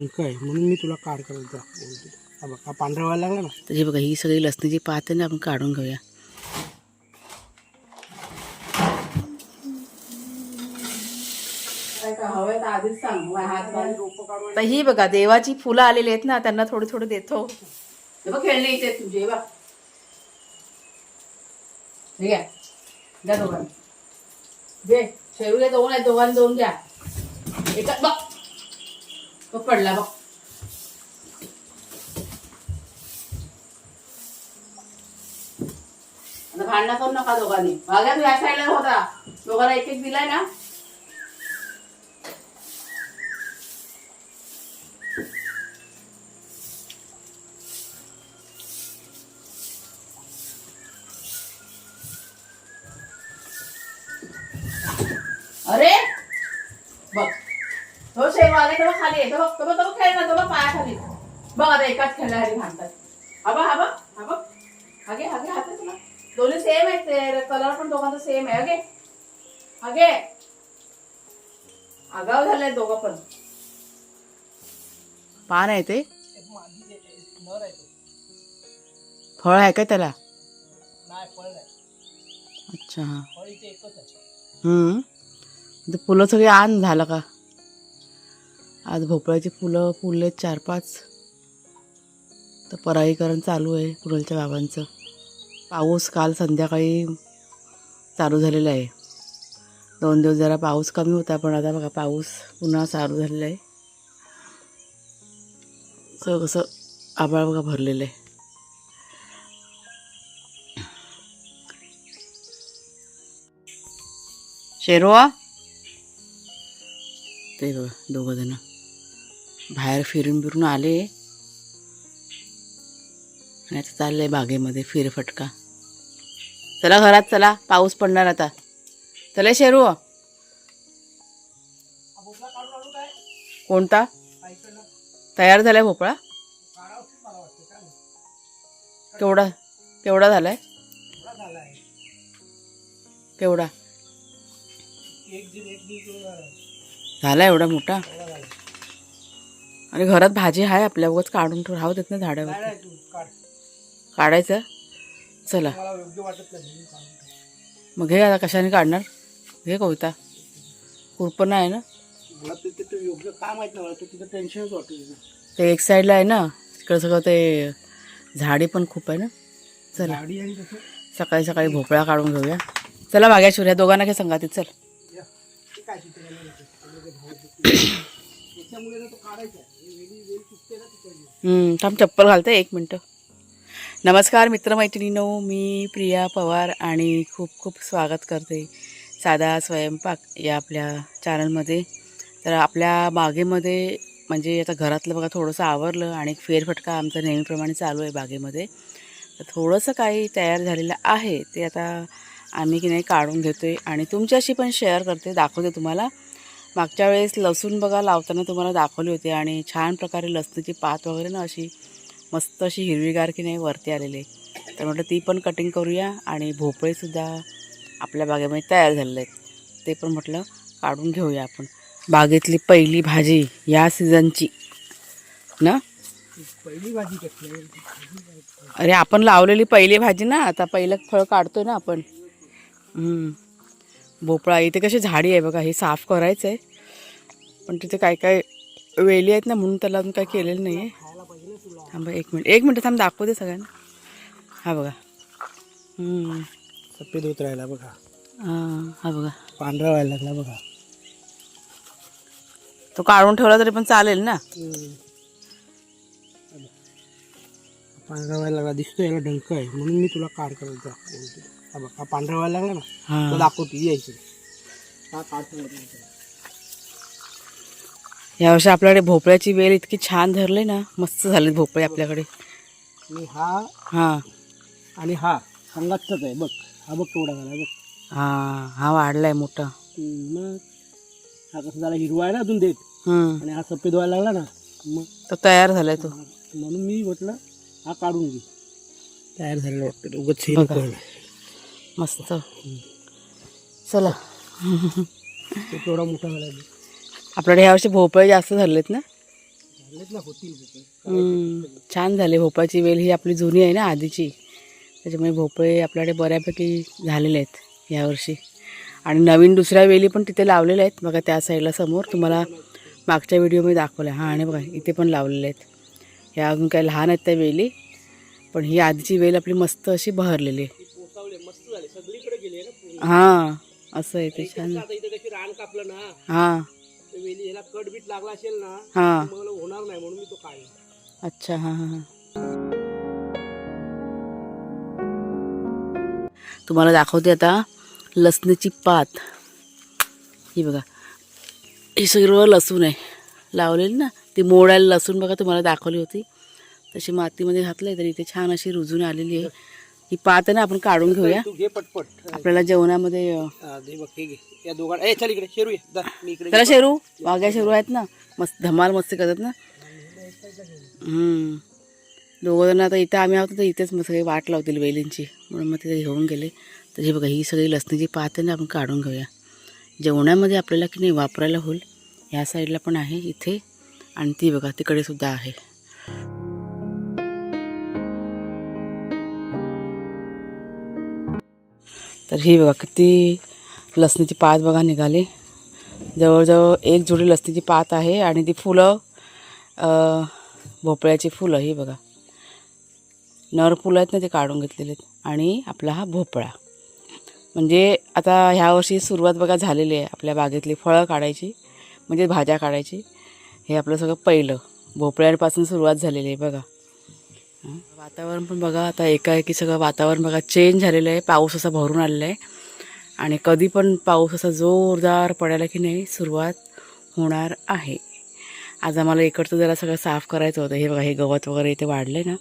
काय म्हणून मी तुला काढ करत जा बोलतो हा बघ हा पांढरा व्हायला लागला ना? त्याची बघा ही सगळी लसणीची पात आहे ना आपण काढून घेऊया. तर ही बघा देवाची फुलं आलेली आहेत ना त्यांना थोडे थोडे देतो. हे बघ खेळणे इथे तुझे हे घ्या. द्या दोघांना. शेवले दोन आहेत दोघांना दोन द्या एका बघ. तो पडला बघ. आता भांडणं करू नका दोघांनी. भाग्यात व्यासायला होता. दोघांना एक एक दिलाय ना. एकाच खेळण्यासाठी भांडतात. हा बघ हा बघ हा बघ. हागे हागे हाते तुला. दोन्ही सेम आहेत ते. कलर पण दोघांचा सेम आहे. अगे अगे आगाव झालाय दोघं पण. पान आहे ते? फळ आहे काय त्याला? अच्छा हा. हम्म. फुलं सगळी आण झालं का? आज भोपळ्याची फुलं फुलले चार पाच. तर परागीकरण चालू आहे कुणालच्या बाबांचं. पाऊस काल संध्याकाळी चालू झालेला आहे. दोन दिवस जरा पाऊस कमी होता पण आता बघा पाऊस पुन्हा चालू झालेला आहे. सगळं कसं आबाळ बघा भरलेलं आहे. शेरवा ते बघा दोघं जण बाहेर फिरून फिरून आले. आणि आता आहे बागेमध्ये फिरफटका. चला घरात चला. पाऊस पडणार आता. चला शेरू. कोणता? तयार झालाय भोपळा? केवढा केवढा झालाय? झाला आहे केवढा? झाला आहे. एवढा मोठा? आणि घरात भाजी आहे आपल्या उगाच काढून राहू देत ना नाही झाडावर. काढायचं? चला. मग घे आता कशाने काढणार? घे कविता. खुरपण आहे ना? ते योग्य काय नाही तिथं टेन्शनच ते एक साईडला आहे ना? तिकडं सगळं ते झाडे पण खूप आहे ना? चला. सकाळी सकाळी भोपळा काढून घेऊया. चला माग्या शिवऱ्या दोघांना काय सांगा चल. ते हम्म, थांब चप्पल घालते एक मिनटं. नमस्कार मित्रमैत्रिणीनो मी प्रिया पवार आणि खूप खूप स्वागत करते साधा स्वयंपाक या आपल्या चॅनलमध्ये तर आपल्या बागेमध्ये म्हणजे आता घरातलं बघा थोडंसं आवरलं आणि एक फेरफटका आमचा नेहमीप्रमाणे चालू आहे बागेमध्ये. तर थोडंसं काही तयार झालेलं आहे ते आता आम्ही की नाही काढून घेतो आहे आणि तुमच्याशी पण शेअर करते दाखवते तुम्हाला. मागच्या वेळेस लसूण बघा लावताना तुम्हाला दाखवली होती आणि छान प्रकारे लसणाची पात वगैरे ना अशी मस्त अशी हिरवीगार की नाही वरती आलेली आहे. तर म्हटलं ती पण कटिंग करूया आणि भोपळेसुद्धा आपल्या बागेमध्ये तयार झालेले आहेत. ते पण म्हटलं काढून घेऊया आपण. बागेतली पहिली भाजी या सीझनची ना? पहिली भाजी? अरे आपण लावलेली पहिली भाजी ना आता पहिलं फळ काढतोय ना आपण. भोपळा इथे कशी झाडी आहे बघा हे साफ करायचं आहे पण तिथे काय काय वेली आहेत ना म्हणून त्याला अजून काय केलेलं नाही आहे खायला पाहिजे ना तुला थांबा एक मिनिट. एक मिनिट थांब दाखवते सगळ्यांना. हा बघा. सफेद होत राहिला बघा. हा हा बघा. पांढरा व्हायला लागला बघा. तो काढून ठेवला तरी पण चालेल ना? पांढरा व्हायला लागला. दिसतो याला डंक आहे. म्हणून मी तुला काढ करत बोलतो हा बघ पांढरा व्हायला लागला ना? तो दाखवतो. यायचं हा काढ सांगत. यावर्षी आपल्याकडे भोपळ्याची वेल इतकी छान धरली ना मस्त झाले भोपळे आपल्याकडे. आणि हा हा. आणि हा संघातच आहे बघ. हा बघ केवढा झाला बघ. हा हा वाढलाय मोठा. मग हा कसं झाला हिरवा आहे ना अजून देत हम्म. आणि हा सफेद व्हायला लागला ना मग तो तयार झालाय तो. म्हणून मी म्हटलं हा काढून घे. तयार झालेलं वाटतं उगत बघा. मस्त. चला. ते केवढा मोठा झाला. आपल्याकडे ह्या वर्षी भोपळे जास्त झालेत ना? छान झाले. भोपळ्याची वेल ही आपली जुनी आहे ना आधीची. त्याच्यामुळे भोपळे आपल्याकडे बऱ्यापैकी झालेले आहेत यावर्षी आणि नवीन दुसऱ्या वेली पण तिथे लावलेल्या आहेत. बघा त्या साईडला समोर. तुम्हाला मागच्या व्हिडिओमध्ये दाखवल्या. हां आणि बघा इथे पण लावलेले आहेत. ह्या अजून काही लहान आहेत त्या वेली. पण ही आधीची वेल आपली मस्त अशी बहरलेली. हां असं आहे ते. छान. हां. वेली ह्याला कट बीट लागला असेल ना हां. मला होणार नाही म्हणून मी तो काढला अच्छा हां हां हां. तुम्हाला दाखवते आता लसणीची पात. ही बघा. ही सर्व लसूण आहे. लावलेली ना ती मोडायला लसूण बघा तुम्हाला दाखवली होती. तशी मातीमध्ये घातलं तर इथे छान अशी रुजून आलेली आहे. ही पात आहे ना आपण काढून घेऊया. तू घे पटपट. आपल्याला जेवणामध्ये अं, हा, दे बघ हे घे. या दोघां ए चल इकडे शेरू ये. जा, मी इकडे त्याला शेरू वाघ्या शेरू आहेत ना मस्त धमाल मस्ती करतात ना. हम्म. दोघं जण आता इथं आम्ही आहोत तर इथेच मग सगळी वाट लावतील वेलींची. म्हणून मग तिथे घेऊन गेले. तर हे बघा ही सगळी लसणीची पात आहे ना आपण काढून घेऊया. जेवणामध्ये आपल्याला की नाही वापरायला होईल ह्या साईडला पण आहे इथे. आणि ती बघा तिकडे सुद्धा आहे. तर ही बघा किती लसणीची पात बघा निघाली. जवळजवळ एक जोडी लसणीची पात आहे आणि ती फुलं भोपळ्याची फुलं ही बघा. नर फुलं आहेत ना ते काढून घेतलेले आहेत. आणि आपला हा भोपळा. म्हणजे आता ह्या वर्षी सुरुवात बघा झालेली आहे आपल्या बागेतली फळं काढायची म्हणजे भाज्या काढायची. हे आपलं सगळं पहिलं. भोपळ्यांपासून सुरुवात झालेली आहे बघा. वातावरण पण बघा आता एकाएकी सगळं वातावरण बघा चेंज झालेलं आहे. पाऊस असा भरून आलेला आहे. आणि कधी पण पाऊस असा जोरदार पडायला की नाही सुरुवात होणार आहे. आज आम्हाला इकडचं जरा सगळं साफ करायचं होतं. हे बघा हे गवत वगैरे इथे वाढलं ना.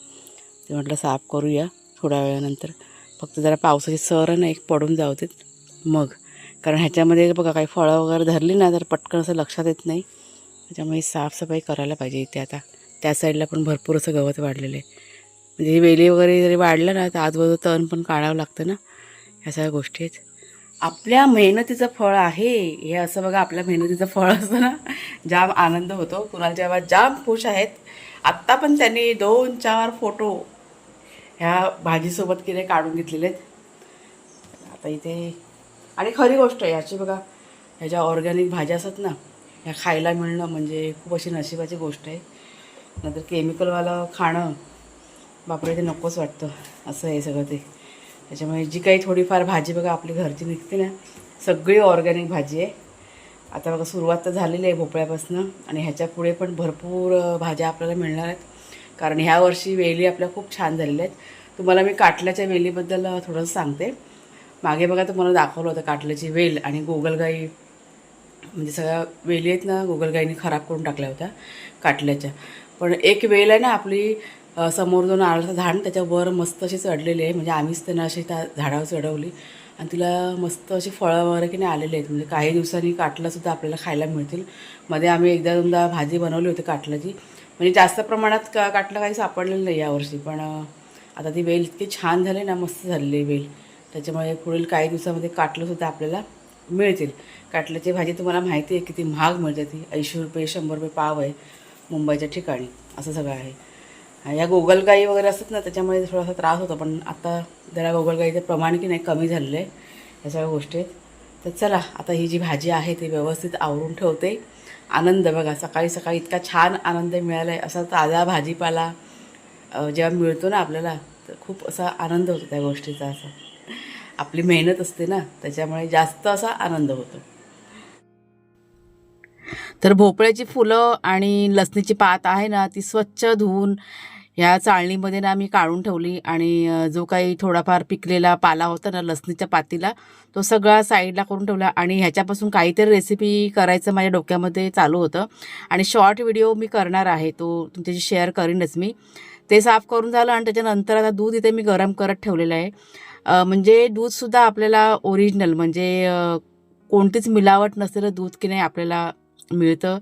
ते म्हटलं साफ करूया थोड्या वेळानंतर. फक्त जरा पावसाची सर ना एक पडून जाऊ देत. मग. कारण ह्याच्यामध्ये बघा काही फळं वगैरे धरली ना तर पटकन असं लक्षात येत नाही. त्याच्यामुळे साफसफाई करायला पाहिजे इथे आता. त्या साईडला पण भरपूर असं गवत वाढलेलं आहे. म्हणजे वेली वगैरे जरी वाढलं ना तर आजूबाजू तण पण काढावं लागतं ना. ह्या सगळ्या गोष्टी आहेत. आपल्या मेहनतीचं फळ आहे. हे असं बघा आपल्या मेहनतीचं फळ असतं ना. जाम आनंद होतो. कुणालच्या बाबा जाम खुश आहेत आत्ता पण त्यांनी दोन चार फोटो ह्या भाजीसोबत किरे काढून घेतलेले आहेत. आता इथे आणि खरी गोष्ट आहे याची बघा ह्या ज्या ऑर्गॅनिक भाज्या असतात ना ह्या खायला मिळणं म्हणजे खूप अशी नशिबाची गोष्ट आहे. नंतर केमिकलवालं खाणं बापरे ते नकोच वाटतं. असं आहे सगळं ते. त्याच्यामुळे जी काही थोडीफार भाजी बघा आपली घरची निघते ना सगळी ऑर्गॅनिक भाजी आहे. आता बघा सुरुवात तर झालेली आहे भोपळ्यापासून आणि ह्याच्या पुढे पण भरपूर भाज्या आपल्याला मिळणार आहेत. कारण ह्या वर्षी वेली आपल्या खूप छान झालेल्या आहेत. तुम्हाला मी काटल्याच्या वेलीबद्दल थोडंसं सांगते. मागे बघा तुम्हाला दाखवलं होतं काटल्याची वेल आणि गोगलगाई. म्हणजे सगळ्या वेली आहेत ना गोगलगाईने खराब करून टाकल्या होत्या काटल्याच्या. पण एक वेल आहे ना आपली समोर जो नारळाचं झाड त्याच्यावर मस्त अशी चढलेली आहे. म्हणजे आम्हीच त्यांना अशी त्या झाडावर चढवली. आणि तिला मस्त अशी फळं वगैरे की नाही आलेली आहेत. म्हणजे काही दिवसांनी काटलासुद्धा आपल्याला खायला मिळतील. मध्ये आम्ही एकदा दोनदा भाजी बनवली होती काटल्याची. म्हणजे जास्त प्रमाणात का काटलं काही सापडलेलं नाही यावर्षी पण आता ती वेल इतकी छान झाली ना मस्त झालेली आहे वेल. त्याच्यामुळे पुढील काही दिवसामध्ये काटलंसुद्धा आपल्याला मिळतील. काटल्याची भाजी तुम्हाला माहिती आहे किती महाग मिळते ती. ऐंशी रुपये शंभर रुपये पाव आहे मुंबईच्या ठिकाणी. असं सगळं आहे. या गोगलगाई वगैरे असतात ना त्याच्यामुळे थोडासा त्रास होतो. पण आता जरा गोगलगाईचं प्रमाण की नाही कमी झालेलं आहे. या सगळ्या गोष्टी आहेत. तर चला आता ही जी भाजी आहे ती व्यवस्थित आवरून ठेवते. आनंद बघा सकाळी सकाळी इतका छान आनंद मिळाला आहे असा ताजा भाजीपाला जेव्हा मिळतो ना आपल्याला तर खूप असा आनंद होतो त्या गोष्टीचा असा. आपली मेहनत असते ना त्याच्यामुळे जास्त असा आनंद होतो. तर भोपळ्याची फुलं आणि लसणीची पात आहे ना ती स्वच्छ धुवून ह्या चाळणीमध्ये ना मी काढून ठेवली आणि जो काही थोडाफार पिकलेला पाला होता ना लसणीच्या पातीला तो सगळा साईडला करून ठेवला आणि ह्याच्यापासून काहीतरी रेसिपी करायचं माझ्या डोक्यामध्ये चालू होतं. आणि शॉर्ट व्हिडिओ मी करणार आहे तो तुमच्याशी शेअर करीनच मी. ते साफ करून झालं आणि त्याच्यानंतर आता दूध इथे मी गरम करत ठेवलेलं आहे. म्हणजे दूधसुद्धा आपल्याला ओरिजिनल म्हणजे कोणतीच मिलावट नसलेलं दूध की नाही आपल्याला मिळतं.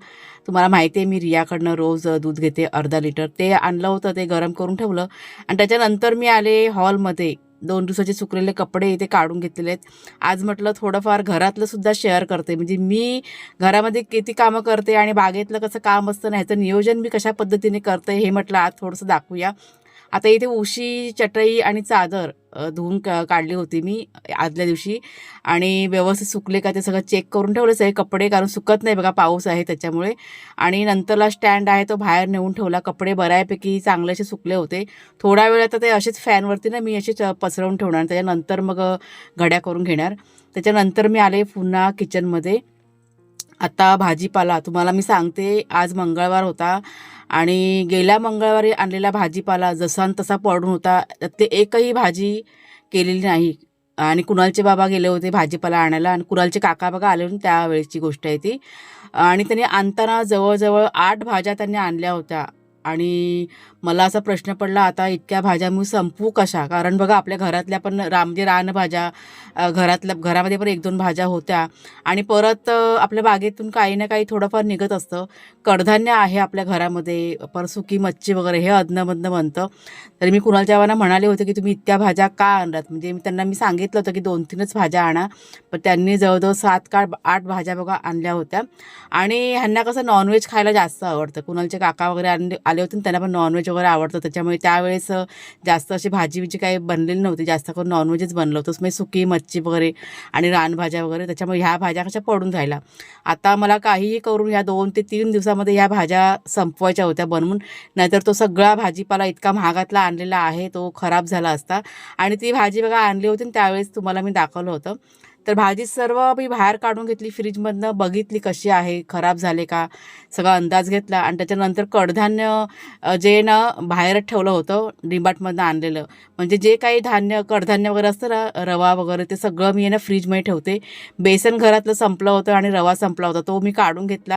तुम्हाला माहिती आहे मी रियाकडनं रोज दूध घेते अर्धा लिटर. ते आणलं होतं ते गरम करून ठेवलं. आणि त्याच्यानंतर मी आले हॉलमध्ये. दोन दिवसाचे सुकलेले कपडे इथे काढून घेतलेले आहेत. आज म्हटलं थोडंफार घरातलं सुद्धा शेअर करते. म्हणजे मी घरामध्ये किती कामं करते आणि बागेतलं कसं काम असतं ना ह्याचं नियोजन मी कशा पद्धतीने करते हे म्हटलं आज थोडंसं दाखवूया. आता इथे उशी चटई आणि चादर धुवून काढली होती मी आदल्या दिवशी. आणि व्यवस्थित सुकले का ते सगळं चेक करून ठेवलंच आहे. कपडे कारण सुकत नाही बघा पाऊस आहे त्याच्यामुळे. आणि नंतरला स्टँड आहे तो बाहेर नेऊन ठेवला. कपडे बऱ्यापैकी चांगले असे सुकले होते. थोडा वेळ आता ते असेच फॅनवरती ना मी असेच पसरवून ठेवणार. त्याच्यानंतर मग घड्या करून घेणार. त्याच्यानंतर मी आले पुन्हा किचनमध्ये आता भाजीपाला तुम्हाला मी सांगते आज मंगळवार होता. आणि गेल्या मंगळवारी आणलेला भाजीपाला जसा न तसा पडून होता त्यातली एकही भाजी केलेली नाही. आणि कुणालचे बाबा गेले होते भाजीपाला आणायला आणि कुणालचे काका बघा आले होते त्यावेळेची गोष्ट आहे ती. आणि त्यांनी आणताना जवळजवळ आठ भाज्या त्यांनी आणल्या होत्या. आणि मला असा प्रश्न पडला आता इतक्या भाज्या मी संपवू कशा? कारण बघा आपल्या घरातल्या पण राम म्हणजे रानभाज्या घरातल्या घरामध्ये पण एक दोन भाज्या होत्या. आणि परत आपल्या बागेतून काही ना काही थोडंफार निघत असतं. कडधान्य आहे आपल्या घरामध्ये पर सुकी मच्छी वगैरे हे अधनमधनं बनतं. तरी मी कुणाल बाबांना म्हणाले होते की तुम्ही इतक्या भाज्या का आणलात? म्हणजे मी त्यांना मी सांगितलं होतं की दोन तीनच भाज्या आणा. पण त्यांनी जवळजवळ सात का आठ भाज्या बघा आणल्या होत्या. आणि ह्यांना कसं नॉनव्हेज खायला जास्त आवडतं. कुणालचे काका वगैरे आणले आले होते त्यांना पण नॉनव्हेज वगैरे आवडतं. त्याच्यामुळे त्यावेळेस जास्त अशी भाजी बिजी काही बनलेली नव्हती. जास्त करून नॉनव्हेजच बनलं होतं. म्हणजे सुकी मच्छी वगैरे आणि रानभाज्या वगैरे. त्याच्यामुळे ह्या भाज्या कशा पडून राहिल्या. आता मला काहीही करून ह्या दोन ते तीन दिवसामध्ये ह्या भाज्या संपवायच्या होत्या बनवून. नाहीतर तो सगळा भाजीपाला इतका महागातला आणलेला आहे तो खराब झाला असता. आणि ती भाजी बघा आणली होती त्यावेळेस तुम्हाला मी दाखवलं होतं. तर भाजी सर्व मी बाहेर काढून घेतली फ्रीजमधनं बघितली कशी आहे खराब झाले का? सगळा अंदाज घेतला आणि त्याच्यानंतर कडधान्य जे ना बाहेरच ठेवलं होतं डिंबाटमधनं आणलेलं. म्हणजे जे काही धान्य कडधान्य वगैरे असतं ना रवा वगैरे ते सगळं मी आहे ना फ्रीजमध्ये ठेवते. बेसन घरातलं संपलं होतं आणि रवा संपला होता तो मी काढून घेतला.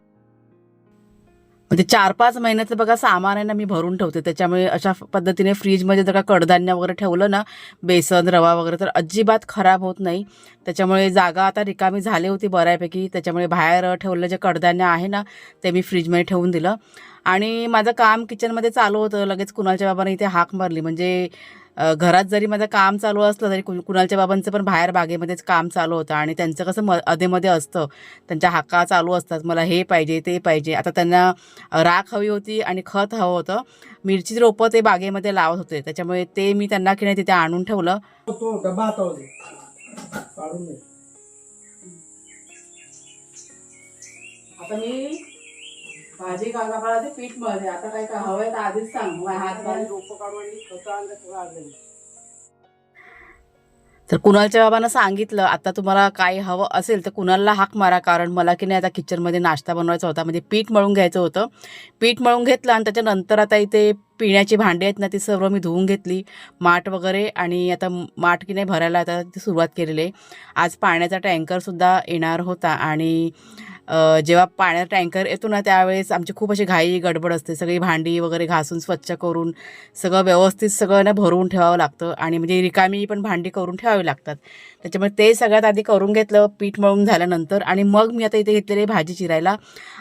म्हणजे चार पाच महिन्याचं बघा सामान आहे ना मी भरून ठेवते. त्याच्यामुळे अशा पद्धतीने फ्रीजमध्ये जर का कडधान्य वगैरे ठेवलं ना बेसन रवा वगैरे तर अजिबात खराब होत नाही. त्याच्यामुळे जागा आता रिकामी झाली होती बऱ्यापैकी. त्याच्यामुळे बाहेर ठेवलेलं जे कडधान्य आहे ना ते मी फ्रीजमध्ये ठेवून दिलं. आणि माझं काम किचनमध्ये चालू होतं. लगेच कुणालच्या बाबाने इथे हाक मारली. म्हणजे घरात जरी माझं काम चालू असलं तरी कुण- कुणालच्या बाबांचं पण बाहेर बागेमध्येच काम चालू होतं. आणि त्यांचं कसं म अधेमध्ये असतं. त्यांच्या हाका चालू असतात. मला हे पाहिजे ते पाहिजे. आता त्यांना राख हवी होती आणि खत हवं होतं. मिरची रोपं ते बागेमध्ये लावत होते. त्याच्यामुळे ते मी त्यांना की नाही तिथे आणून ठेवलं. आता मी भाजी कांदा ते पीठ मळते. आता काय काय हवंय तर आधीच सांग. हात रोपं काढून आणली खतं आणलं सगळं आणलं तर कुणालच्या बाबांना सांगितलं आता तुम्हाला काय हवं असेल तर कुणालला हाक मारा. कारण मला की नाही आता किचनमध्ये नाश्ता बनवायचा होता. म्हणजे पीठ मळून घ्यायचं होतं. पीठ मळून घेतलं आणि त्याच्यानंतर आता इथे पिण्याची भांडी आहेत ना ती सर्व मी धुवून घेतली. माठ वगैरे आणि आता माठ की नाही भरायला आता ती सुरुवात केलेली आहे. आज पाण्याचा टँकरसुद्धा येणार होता आणि जेव्हा पाण्याचा टँकर येतो ना त्यावेळेस आमची खूप अशी घाई गडबड असते. सगळी भांडी वगैरे घासून स्वच्छ करून सगळं व्यवस्थित सगळं ना भरून ठेवावं लागतं आणि म्हणजे रिकामी पण भांडी करून ठेवावी लागतात. त्याच्यामुळे ते सगळ्यात आधी करून घेतलं पीठ मळून झाल्यानंतर आणि मग मी आता इथे घेतलेली आहे भाजी चिरायला.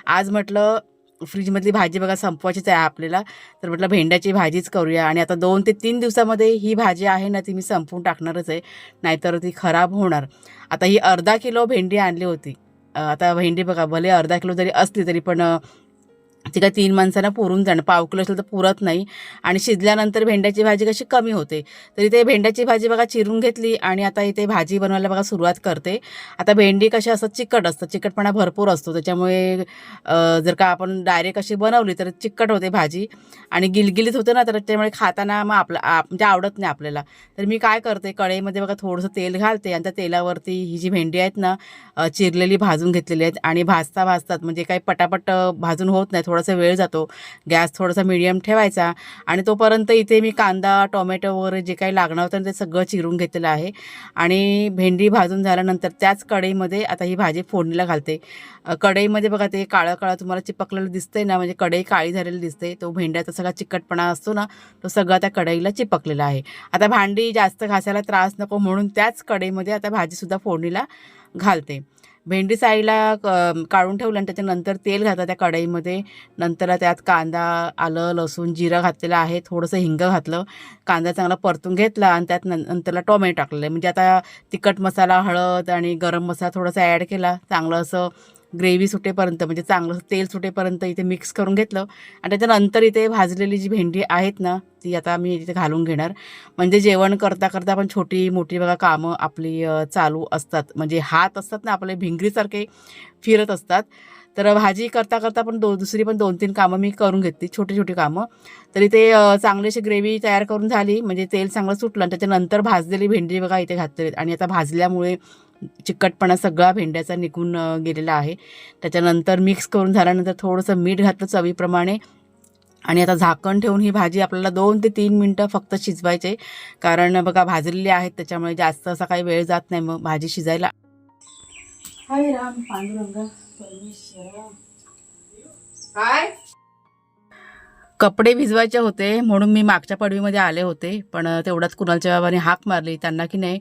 आज म्हटलं फ्रीजमधली भाजी बघा संपवायचीच आहे आपल्याला. तर म्हटलं भेंड्याची भाजीच करूया आणि आता दोन ते तीन दिवसामध्ये ही भाजी आहे ना ती मी संपवून टाकणारच आहे. नाहीतर ती खराब होणार. आता ही अर्धा किलो भेंडी आणली होती. आता भेंडी बघा भले अर्धा किलो जरी असली तरी पण अं, काय तीन माणसांना पुरून जाणं पाव किलो असेल तर पुरत नाही. आणि शिजल्यानंतर भेंड्याची भाजी कशी कमी होते. तर इथे भेंड्याची भाजी बघा चिरून घेतली आणि आता इथे भाजी बनवायला बघा सुरुवात करते. आता भेंडी कशी असतात चिकट असतं चिकटपणा भरपूर असतो. त्याच्यामुळे जर का आपण डायरेक्ट अशी बनवली तर चिकट होते भाजी. आणि गिलगिलीत होते ना तर त्यामुळे खाताना मग आपलं म्हणजे आवडत नाही आपल्याला. तर मी काय करते कढईमध्ये बघा थोडंसं तेल घालते आणि त्या तेलावरती ही जी भेंडी आहेत ना चिरलेली भाजून घेतलेली आहेत. आणि भाजता भाजतात म्हणजे काही पटापट भाजून होत नाही थोडं थोडासा वेळ जातो. गॅस थोडासा मिडियम ठेवायचा आणि तोपर्यंत इथे मी कांदा टोमॅटो वगैरे जे काही लागणार होतं ते सगळं चिरून घेतलेलं आहे. आणि भेंडी भाजून झाल्यानंतर त्याच कढईमध्ये आता ही भाजी फोडणीला घालते. कढईमध्ये बघा ते काळं काळं तुम्हाला चिपकलेलं दिसतंय ना म्हणजे कढई काळी झालेली दिसते. तो भेंड्याचा सगळा चिकटपणा असतो ना तो सगळा त्या कढईला चिपकलेला आहे. आता भांडी जास्त घासायला त्रास नको म्हणून त्याच कढईमध्ये आता भाजीसुद्धा फोडणीला घालते. भेंडी साईडला क- काढून ठेवलं आणि त्याच्यानंतर तेल घातलं त्या कढईमध्ये. नंतर त्यात कांदा आलं लसूण जिरं घातलेलं आहे थोडंसं हिंग घातलं. कांदा चांगला परतून घेतला आणि त्यात नंतरला टोमॅटो टाकलेलं. म्हणजे आता तिखट मसाला हळद आणि गरम मसाला थोडासा ॲड केला. चांगलं असं ग्रेव्ही सुटेपर्यंत म्हणजे चांगलं तेल सुटेपर्यंत इथे मिक्स करून घेतलं. आणि त्याच्यानंतर इथे भाजलेली जी भेंडी आहेत ना ती आता मी इथे घालून घेणार. म्हणजे जेवण करता करता पण छोटी मोठी बघा कामं आपली चालू असतात. म्हणजे हात असतात ना आपले भिंगरीसारखे फिरत असतात. तर भाजी करता करता पण दो दुसरी पण दोन तीन कामं मी करून घेतली छोटी छोटी कामं. तरी ते चांगली अशी ग्रेव्ही तयार करून झाली. म्हणजे तेल चांगलं सुटलं आणि त्याच्यानंतर भाजलेली भेंडी बघा इथे घातलेली आणि आता भाजल्यामुळे चिकटपणा सगळा भेंड्याचा निघून गेलेला आहे. त्याच्यानंतर मिक्स करून झाल्यानंतर थोडंसं मीठ घातलं चवीप्रमाणे. आणि आता झाकण ठेवून ही भाजी आपल्याला दोन ते तीन मिनटं फक्त शिजवायचे. कारण बघा भाजलेली आहेत त्याच्यामुळे जास्त असा काही वेळ जात नाही. मग भाजी शिजायला. हाय राम पांडुरंग काय कपडे भिजवायचे होते म्हणून मी मागच्या पडवीमध्ये आले होते. पण तेवढ्यात कुणालच्या बाबाने हाक मारली त्यांना की नाही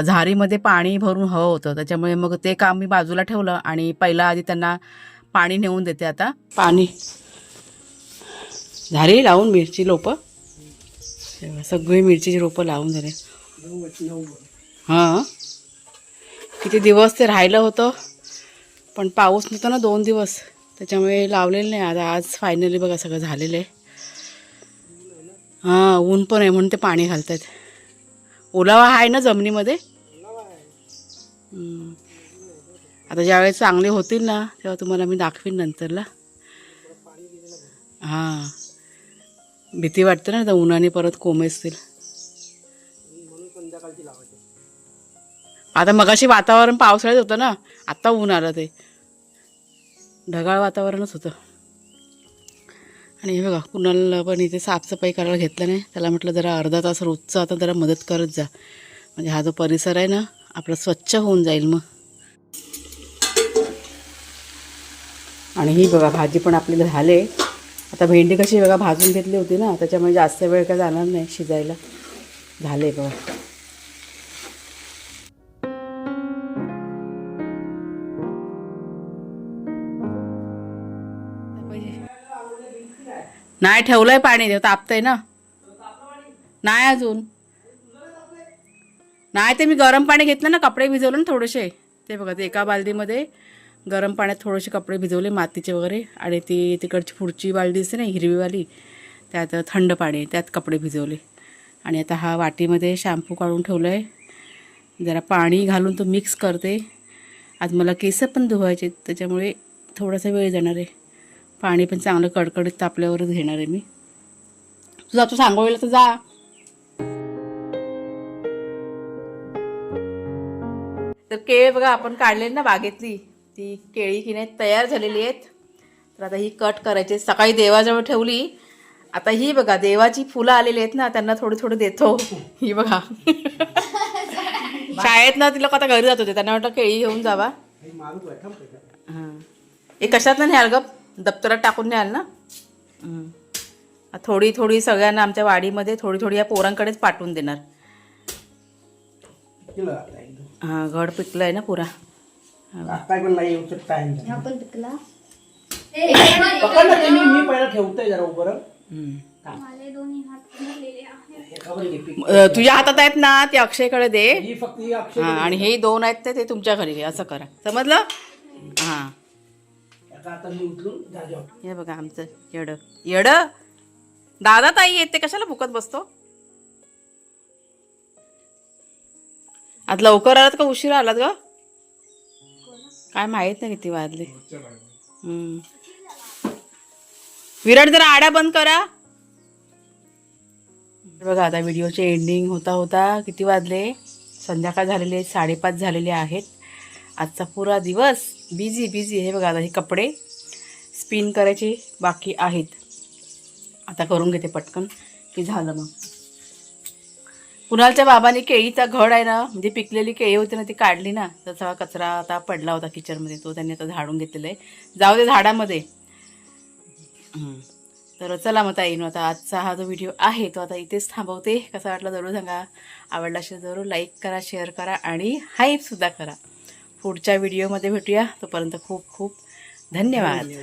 झारीमध्ये पाणी भरून हवं होतं. त्याच्यामुळे मग ते काम मी बाजूला ठेवलं आणि पहिला आधी त्यांना पाणी नेऊन देते आता. पाणी. झारी लावून मिरची रोपं. सगळी मिरचीची रोपं लावून झाले हां. किती दिवस ते राहिलं होतं पण पाऊस नव्हता ना दोन दिवस. त्याच्यामुळे लावलेलं नाही. आता आज फायनली बघा सगळं झालेलं आहे. हां ऊन पण आहे म्हणून ते पाणी घालतात ओलावा आहे ना जमिनीमध्ये? आता ज्यावेळेस चांगले होतील ना तेव्हा तुम्हाला मी दाखवीन नंतरला. हां. भीती वाटते ना आता उन्हाने परत कोमेसतील आता मगाशी वातावरण पावसाळ्यात होतं ना आत्ता ऊन आलं ते. ढगाळ वातावरणच होतं. आणि हे बघा कुणाला पण इथे साफसफाई करायला घेतलं नाही. त्याला म्हटलं जरा अर्धा तास रोजचं आता जरा मदत करत जा. म्हणजे हा जो परिसर आहे ना आपला स्वच्छ होऊन जाईल मग. आणि ही बघा भाजी पण आपली झाले. आता भेंडी कशी बघा भाजून घेतली होती ना त्याच्यामुळे जास्त वेळ काय जाणार नाही शिजायला. झाले बघा. नाही ठेवलंय पाणी. ते तापतंय ना. नाही अजून. नाही ते मी गरम पाणी घेतलं ना कपडे भिजवले ना थोडेसे. ते बघा ते एका बालदीमध्ये गरम पाण्यात थोडेसे कपडे भिजवले मातीचे वगैरे. आणि ती तिकडची पुढची बालदी असते ना हिरवीवाली त्यात थंड पाणी त्यात कपडे भिजवले. आणि आता हा वाटीमध्ये शॅम्पू काढून ठेवलं आहे जरा पाणी घालून तो मिक्स करते. आज मला केस पण धुवायचे त्याच्यामुळे थोडासा वेळ जाणार आहे. पाणी पण चांगलं कडकडीत तापल्यावरच घेणार आहे मी. तू जातो सांगोळीला तर जा. तर केळी बघा आपण काढले ना बागेतली ती केळी की नाही तयार झालेली आहेत. तर आता ही कट करायची सकाळी देवाजवळ ठेवली. आता ही बघा देवाची फुलं आलेली आहेत ना त्यांना थोडी थोडी देतो. ही बघा. शाळेत ना तिला आता घरी जात होते त्यांना वाटलं केळी घेऊन जावा. हे हां. हे कशात ना न्याल ग? दप्तरात टाकून न्याल ना. थोडी थोडी सगळ्यांना आमच्या वाडीमध्ये थोडी थोडी या पोरांकडेच पाठवून देणार. हां घड पिकलं. आहे ना पुरा तुझ्या हातात आहेत ना ते अक्षयकडे दे. फक्त अक्षय आणि हे दोन आहेत ते- ते तुमच्या घरी असं करा. समजलं? हां. आता मी उचलून जागेवर हे बघा आमचं येड. येड? दादा ताई येते कशाला भुकत बसतो? आज लवकर आलात का? उशीर आलात ग? काय माहीत नाही किती वाजले. हम्म. विराट जरा आडा बंद करा. बघा आता व्हिडिओचे एंडिंग होता होता किती वाजले? संध्याकाळ झालेले साडेपाच झालेले आहेत. आजचा पुरा दिवस बिझी बिझी हे बघा आता हे कपडे स्पिन करायचे बाकी आहेत. आता करून घेते पटकन. की झालं मग. कुणालच्या बाबाने केळीचा घड आहे ना म्हणजे पिकलेली केळी होती ना ती काढली ना तर सगळा कचरा आता पडला होता किचनमध्ये तो त्यांनी आता झाडून घेतलेला आहे. जाऊ दे झाडामध्ये. तर चला मग ताईन आता आजचा हा जो व्हिडिओ आहे तो आता इथेच थांबवते. कसा वाटला जरूर सांगा. आवडला असेल जरूर लाईक करा शेअर करा आणि हाईपसुद्धा करा. पुढच्या व्हिडिओमध्ये भेटूया. तोपर्यंत खूप खूप धन्यवाद.